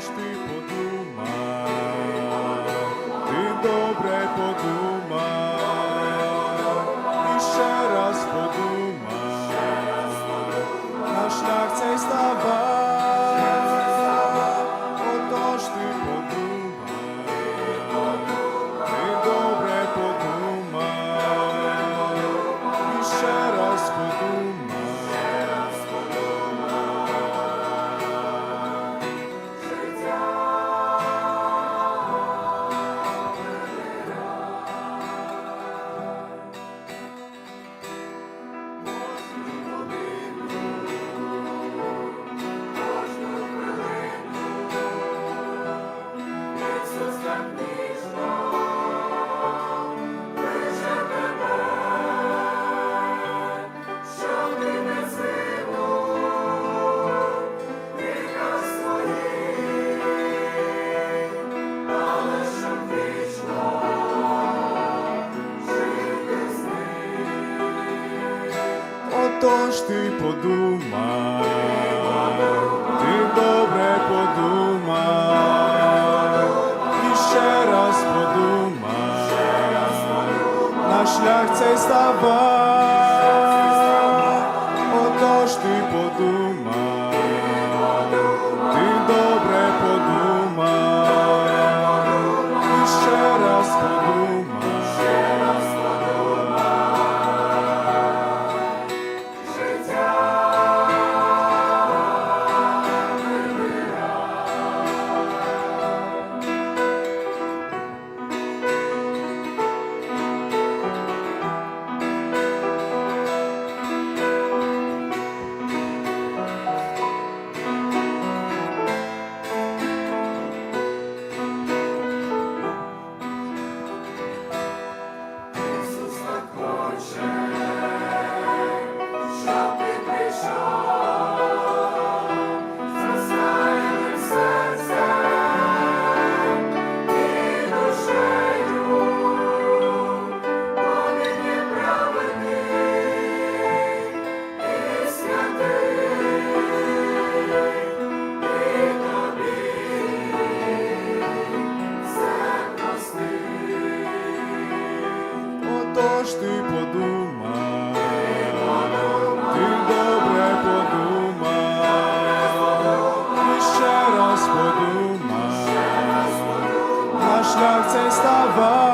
Deus ти подумай, ти добре подумай, і ще раз подумай, на шлях цей ставай, шлях цей ставав.